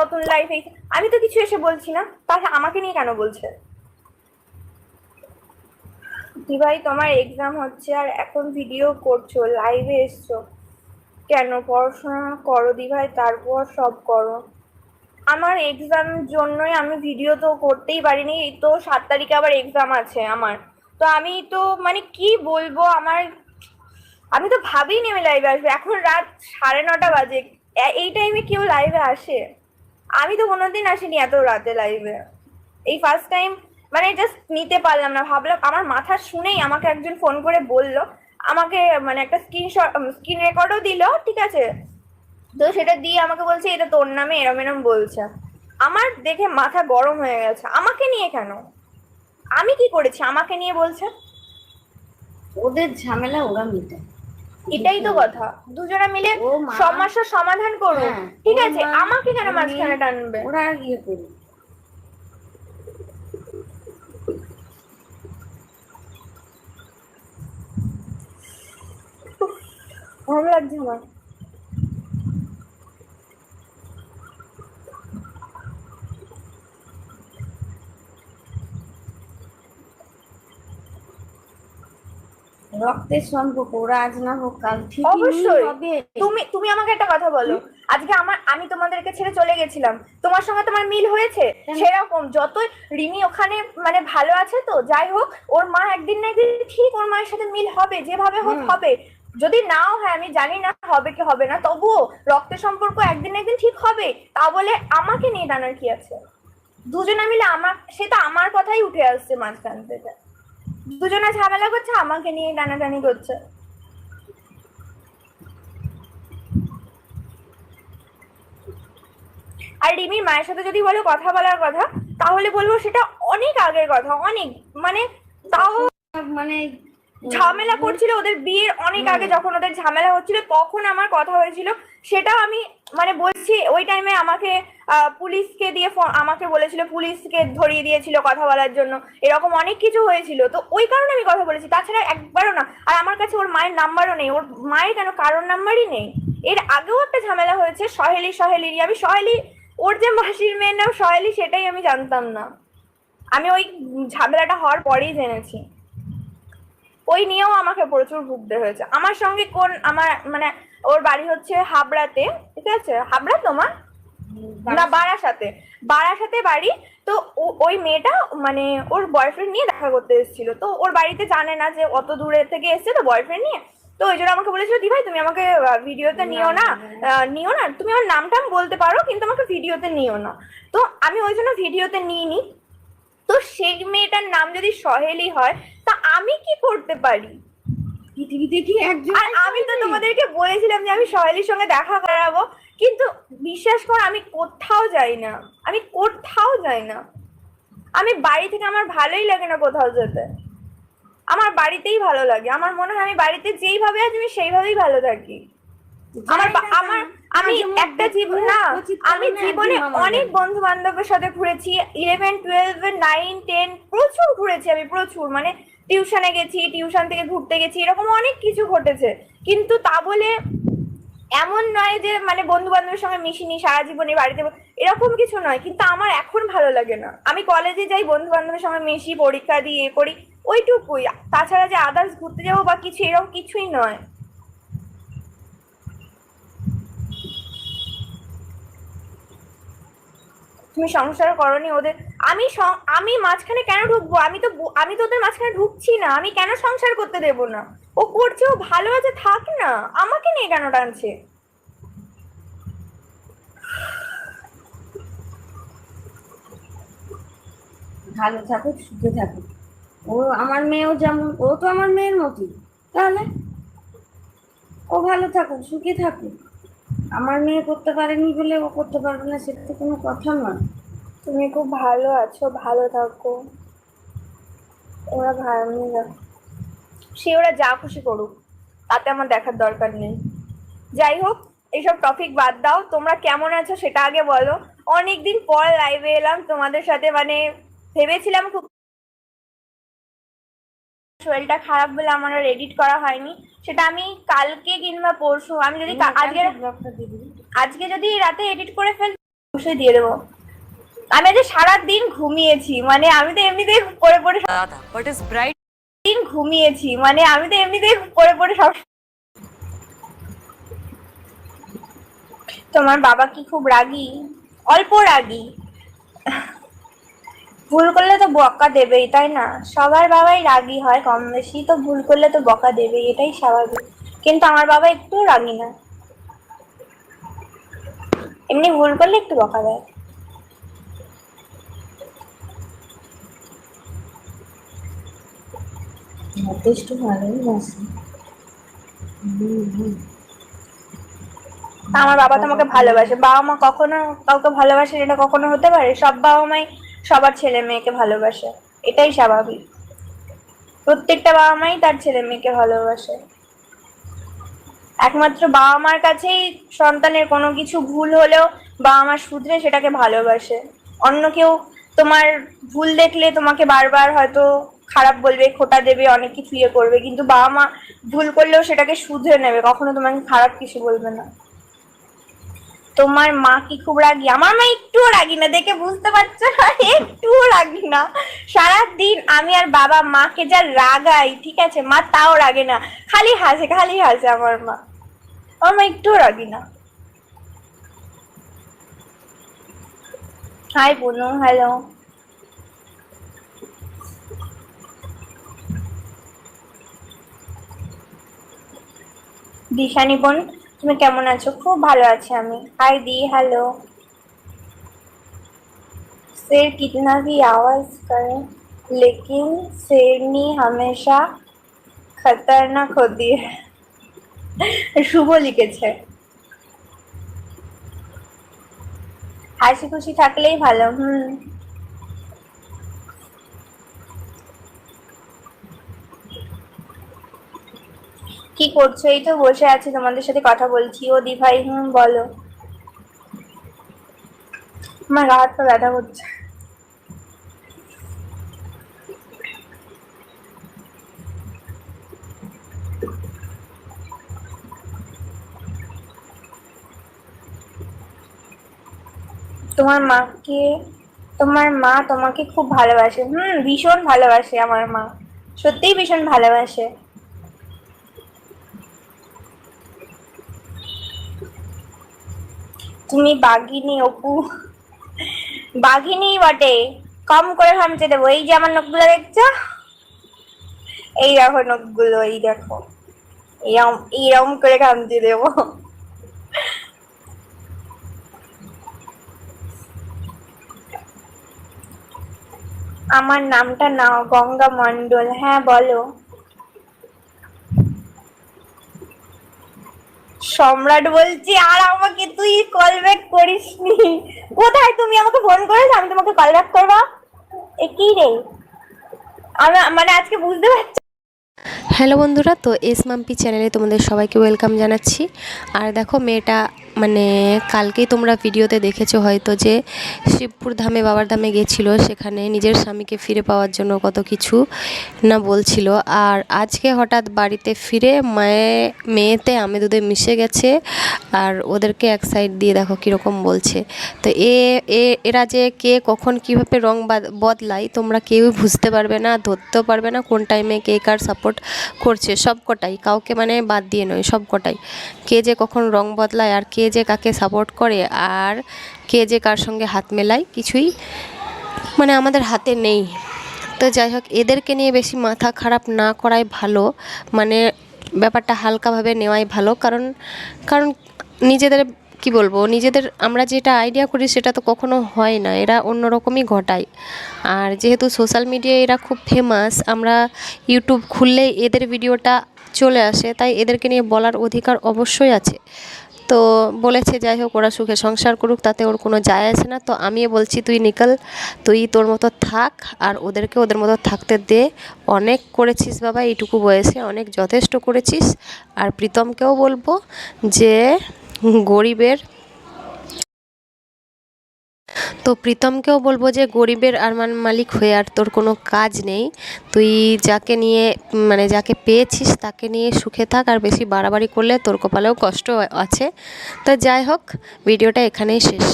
নতুন লাইফ এই আমি তো কিছু এসে বলছি না, তাহলে আমাকে নিয়ে কেন বলছে? দিভাই, তোমার এক্সাম হচ্ছে আর এখন ভিডিও করছ লাইভে এসছো। কেন পড়াশোনা করো দিভাই, তারপর সব করো। আমার এক্সাম জন্যই আমি ভিডিও তো করতেই পারিনি, এই তো সাত তারিখে আবার এক্সাম আছে আমার। তো আমি তো মানে কি বলব আমার? আমি তো ভাবিনি আমি লাইভে আসব, এখন রাত সাড়ে নটা বাজে। এই টাইমে কেউ লাইভে আসে? আমি তো কোনোদিন আসিনি এত রাতে লাইভে এই ফার্স্ট টাইম মানে জাস্ট নিতে পারলাম না, ভাবলাম আমার মাথা শুনেই আমাকে একজন ফোন করে বলল, আমাকে মানে একটা স্ক্রিনশট স্ক্রিন রেকর্ডও দিল, ঠিক আছে? তো সেটা দিয়ে আমাকে বলছে, এটা তোর নামে এরম এরম বলছে। আমার দেখে মাথা গরম হয়ে গেছে। আমাকে নিয়ে কেন? আমি কি করেছি? আমাকে নিয়ে বলছে? ওদের ঝামেলা ওরা মিটায়। এটাই তো কথা। দুজনে মিলে সমস্যার সমাধান করুক হ্যাঁ, ঠিক আছে আমাকে কেন মাঝখানে টানবে? ওরা গিয়ে করবে ভালো লাগছে আমার। রক্তের সম্পর্ক ওরা আজ না হোক কাল ঠিক অবশ্যই। তুমি তুমি আমাকে একটা কথা বলো। আজকে আমার আমি তোমাদেরকে ছেড়ে চলে গেছিলাম। তোমার সঙ্গে তোমার মিল হয়েছে? সেরকম। যতই রিমি ওখানে মানে ভালো আছে তো যাই হোক ওর মা একদিন না একদিন ঠিক ওর মায়ের সাথে মিল হবে যেভাবে হোক হবে। যদি নাও হয় আমি জানি না হবে কি হবে না তবুও রক্তের সম্পর্ক একদিন একদিন ঠিক হবে তা বলে আমাকে নিয়ে টানার কি আছে? দুজনে মিলে আমার সেটা আমার কথাই উঠে আসছে মাঝখান থেকে। দুজনে ঝামেলা করছে আমাকে নিয়ে টানাটানি করছে। আর রিমির মায়ের সাথে যদি বলো কথা বলার কথা তাহলে বলব সেটা অনেক আগের কথা অনেক মানে তাও মানে ঝামেলা করছিল ওদের বিয়ের অনেক আগে যখন ওদের ঝামেলা হচ্ছিল তখন আমার কথা হয়েছিল সেটাও আমি মানে বলছি ওই টাইমে আমাকে পুলিশকে দিয়ে আমাকে বলেছিল, পুলিশকে ধরিয়ে দিয়েছিল কথা বলার জন্য। এরকম অনেক কিছু হয়েছিল। তো ওই কারণে আমি কথা বলেছি। তাছাড়া একবারও না। আর আমার কাছে ওর মায়ের নাম্বারও নেই। ওর মায়ের কেন কারোর নাম্বারই নেই? এর আগেও একটা ঝামেলা হয়েছে, সহেলি সহেলিরই। আমি সহেলি, ওর যে মাসির মেয়ের নাম সহেলি, সেটাই আমি জানতাম না। আমি ওই ঝামেলাটা হওয়ার পরেই জেনেছি। ওই নিয়েও আমাকে প্রচুর ভুগতে হয়েছে। আমার সঙ্গে কোন, আমার মানে ওর বাড়ি হচ্ছে হাবড়াতে। ঠিক আছে? হাবড়া তোমার? না বারাসাতে। বারাসাতে। বাড়ি। তো ওই মেয়েটা মানে ওর বয়ফ্রেন্ড নিয়ে দেখা করতে এসেছিল। তো ওর বাড়িতে জানে না যে অত দূরে থেকে এসছে তো বয়ফ্রেন্ড নিয়ে। তো ওই জন্য আমাকে বলেছিল দি ভাই তুমি আমাকে ভিডিওতে নিও না। নিও না। তুমি আমার নাম টাম বলতে পারো কিন্তু আমাকে ভিডিওতে নিও না। তো আমি ওই জন্য ভিডিওতে নিইনি। তো সেই মেয়েটার নাম যদি সহেলি হয় তা আমি কি করতে পারি? পৃথিবীতে কি একজন আর আমি তো তোমাদেরকে বলেছিলাম যে আমি সহেলির সঙ্গে দেখা করাবো কিন্তু বিশ্বাস কর আমি কোথাও যাই না। আমি কোথাও যাই না। আমি বাড়ি থেকে আমার ভালোই লাগে না কোথাও যেতে। আমার বাড়িতেই ভালো লাগে। আমার মনে হয় আমি বাড়িতে যেইভাবে আছি আমি সেইভাবেই ভালো থাকি। আমার আমার আমি একটা জীবন না আমি জীবনে অনেক বন্ধু বান্ধবের সাথে ঘুরেছি ইলেভেন টুয়েলভ নাইন টেন প্রচুর ঘুরেছি আমি প্রচুর। মানে টিউশনে গেছি, টিউশন থেকে ঘুরতে গেছি, এরকম অনেক কিছু ঘটেছে। কিন্তু তা বলে এমন নয় যে মানে বন্ধু বান্ধবের সঙ্গে মিশিনি, সারা জীবনে বাড়িতে এরকম কিছু নয়। কিন্তু আমার এখন ভালো লাগে না। আমি কলেজে যাই বন্ধু বান্ধবের সঙ্গে মিশি, পরীক্ষা দিয়ে করি, ওইটুকুই। তাছাড়া যে আদার্স ঘুরতে যাব বা কিছু, এরকম কিছুই নয়। তুমি সংসার করনি ওদের। আমি আমি মাঝখানে কেন ঢুকবো? আমি তো আমি তো ওদের মাঝখানে ঢুকছি না। আমি কেন সংসার করতে দেব না? ও করছে, ও ভালো আছে, থাক না। আমাকে নিয়ে কেন টানছে? ভালো থাকুক সুখে থাকুক। ও আমার মেয়েও যেমন, ও তো আমার মেয়ের মতোই। তাহলে? ও ভালো থাকুক, সুখে থাকুক। আমার মেয়ে করতে পারেনি বলে ও করতে পারবে না সেটা তো কোনো কথা নয়। তুমি খুব ভালো আছো, ভালো থাকো। ওরা ভালো সে ওরা যা খুশি করুক, তাতে আমার দেখার দরকার নেই। যাই হোক, এইসব টপিক বাদ দাও, তোমরা কেমন আছো সেটা আগে বলো। অনেকদিন পর লাইভে এলাম তোমাদের সাথে মানে ভেবেছিলাম খুব শরীরটা খারাপ বলে আমার আর এডিট করা হয়নি। সেটা আমি কালকে কিংবা পরশু আমি যদি আজকে আজকে যদি রাতে এডিট করে ফেল অবশ্যই দিয়ে দেবো। আমি আজ সারা মানে দিন ঘুমিয়েছি মানে আমি তো এমনিতেই পরে পরে হোয়াট ইজ ব্রাইট দিন ঘুমিয়েছি মানে আমি তো এমনিতেই পরে পরে সব তোমার বাবা কি খুব রাগি? অল্প রাগি। ভুল করলে তো বকা দেবেই তাই না? সবার বাবাই রাগী হয় কম বেশি তো ভুল করলে তো বকা দেবেই এটাই স্বাভাবিক। কিন্তু আমার বাবা একটু রাগী না। এমনি ভুল করলে একটু বকা দেয়। যথেষ্ট ভালোই। আমার বাবা তোমাকে ভালোবাসে। বাবা মা কখনো কাউকে ভালোবাসে এটা কখনো হতে পারে? সব বাবা মাই সবার ছেলে মেয়েকে ভালোবাসে, এটাই স্বাভাবিক। প্রত্যেকটা বাবা মাই তার ছেলে মেয়েকে ভালোবাসে। একমাত্র বাবা মার কাছেই সন্তানের কোনো কিছু ভুল হলেও বাবা মা শুধরে সেটাকে ভালোবাসে। অন্য কেউ তোমার ভুল দেখলে তোমাকে বারবার হয়তো খারাপ বলবে, খোটা দেবে, অনেক কিছু ইয়ে করবে, কিন্তু বাবা মা ভুল করলেও সেটাকে শুধরে নেবে, কখনো তোমাকে খারাপ কিছু বলবে না। তোমার মা কি খুব রাগি? আমার মা একটুও রাগি না, দেখে বুঝতে পারছ? না একটুও রাগি না। সারাদিন আমি আর বাবা মাকে যা রাগাই, ঠিক আছে? মা তাও রাগে না। খালি হাসে খালি হাসে আমার মা। আমার মা একটুও রাগি না। High, বোনু, hello. দিশানি বোন। তুমি কেমন আছো খুব ভালো আছি আমি हाय दी हेलो शेर कितना भी आवाज करे लेकिन शेरनी हमेशा खतरनाक होती है শুভ লিখেছে হাসি খুশি থাকলেই ভালো হুম কি করছ? এই তো বসে আছি, তোমাদের সাথে কথা বলছি। ও দি ভাই হুম, বলো। আমার গা হাত পা ব্যথা করছে। তোমার মাকে, তোমার মা তোমাকে খুব ভালোবাসে। হুম, ভীষণ ভালোবাসে আমার মা। সত্যিই ভীষণ ভালোবাসে। তুমি বাঘিনী অপু। বাঘিনী বটে, কম করে খামচে দেবো। এই যে আমার নখগুলো দেখছ? এই দেখো নখগুলো, এই দেখো। এরম করে খামচে দেবো। আমার নামটা নাও, গঙ্গা মন্ডল হ্যাঁ বলো। সম্রাট বলছি, আর আমাকে তুই কল ব্যাক করিস নি কোথায় তুমি আমাকে ফোন করেছ? আমি তোমাকে কল ব্যাক করব? এ কি রে? আমি মানে আজকে বুঝতে পারছি হ্যালো বন্ধুরা, তো এস মাম্পি চ্যানেলে তোমাদের সবাইকে ওয়েলকাম জানাচ্ছি। আর দেখো, মেয়েটা মানে কালকেই তোমরা ভিডিওতে দেখেছ হয়তো যে শিবপুর ধামে বাবার ধামে গেছিল, সেখানে নিজের স্বামীকে ফিরে পাওয়ার জন্য কত কিছু না বলছিল। আর আজকে হঠাৎ বাড়িতে ফিরে মায়ে, মেয়েতে আমি দুধে মিশে গেছে আর ওদেরকে এক সাইড দিয়ে দেখো কীরকম বলছে। তো এ এরা যে কে, কখন কীভাবে রং বাদ- বদলায়, তোমরা কেউই বুঝতে পারবে না, ধরতেও পারবে না কোন টাইমে কে কার সাপোর্ট করছে সব কটাই কাউকে মানে বাদ দিয়ে নয় সব কটাই কে যে কখন রং বদলায় আর কে যে কাকে সাপোর্ট করে আর কে যে কার সঙ্গে হাত মেলায়, কিছুই মানে আমাদের হাতে নেই। তো যাই হোক, এদেরকে নিয়ে বেশি মাথা খারাপ না করাই ভালো মানে ব্যাপারটা হালকাভাবে নেওয়াই ভালো। কারণ কারণ নিজেদের, কি বলব, নিজেদের আমরা যেটা আইডিয়া করি সেটা তো কখনো হয় না, এরা অন্যরকমই ঘটায়। আর যেহেতু সোশ্যাল মিডিয়ায় এরা খুব ফেমাস আমরা ইউটিউব খুললে এদের ভিডিওটা চলে আসে, তাই এদেরকে নিয়ে বলার অধিকার অবশ্যই আছে। তো বলেছে, যাই হোক, ওরা সুখে সংসার করুক, তাতে ওর কোনো যায় আসে না। তো আমিও বলছি, তুই নিকল, তুই তোর মতো থাক আর ওদেরকে ওদের মতো থাকতে দে। অনেক করেছিস বাবা, এইটুকু বয়সে অনেক যথেষ্ট করেছিস। আর প্রীতমকেও বলব যে, গরিবের তো প্রীতমকেও বলব যে গরিবের আরমান মালিক হয়ে আর তোর কোনো কাজ নেই। তুই যাকে নিয়ে মানে যাকে পেয়েছিস তাকে নিয়ে সুখে থাক আর বেশি বাড়াবাড়ি করলে তোর কপালেও কষ্ট আছে। তো যাই হোক, ভিডিওটা এখানেই শেষ।